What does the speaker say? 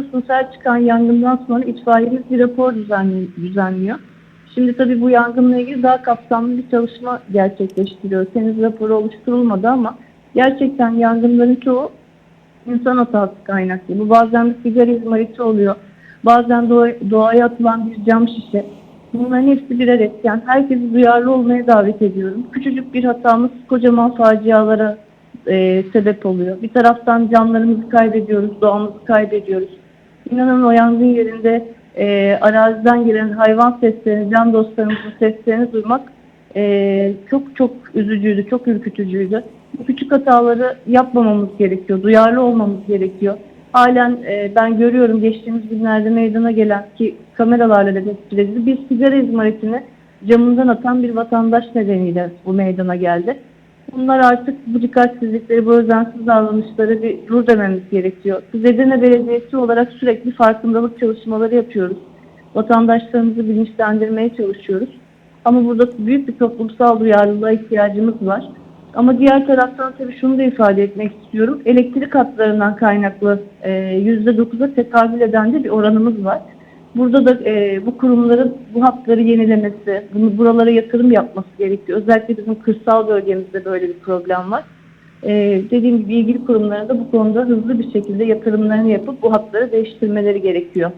biliyorsunuz her çıkan yangından sonra itfaiyemiz bir rapor düzenli- düzenliyor. Şimdi tabii bu yangınla ilgili daha kapsamlı bir çalışma gerçekleştiriyoruz. Henüz raporu oluşturulmadı ama gerçekten yangınların çoğu insan hatası kaynaklı. Bu bazen bir sigara izmariti oluyor. Bazen doğa, doğaya atılan bir cam şişe. Bunların hepsi birer etken. Herkesi duyarlı olmaya davet ediyorum. Küçücük bir hatamız kocaman facialara e, sebep oluyor. Bir taraftan canlarımızı kaybediyoruz, doğamızı kaybediyoruz. İnanın o yangın yerinde e, araziden gelen hayvan seslerini, can dostlarımızın seslerini duymak e, çok çok üzücüydü, çok ürkütücüydü. Bu küçük hataları yapmamamız gerekiyor, duyarlı olmamız gerekiyor. Halen e, ben görüyorum geçtiğimiz günlerde meydana gelen ki kameralarla da tespit. Bir sigara izmaritini camından atan bir vatandaş nedeniyle bu meydana geldi. Bunlar artık bu dikkatsizlikleri, bu özensiz davranışları bir dur dememiz gerekiyor. Biz Edirne Belediyesi olarak sürekli farkındalık çalışmaları yapıyoruz. Vatandaşlarımızı bilinçlendirmeye çalışıyoruz. Ama burada büyük bir toplumsal duyarlılığa ihtiyacımız var. Ama diğer taraftan tabii şunu da ifade etmek istiyorum. Elektrik hatlarından kaynaklı e, %9'a tekabül eden de bir oranımız var. Burada da e, bu kurumların bu hatları yenilemesi, bunu buralara yatırım yapması gerekiyor. Özellikle bizim kırsal bölgemizde böyle bir problem var. E, dediğim gibi ilgili kurumların da bu konuda hızlı bir şekilde yatırımlarını yapıp bu hatları değiştirmeleri gerekiyor.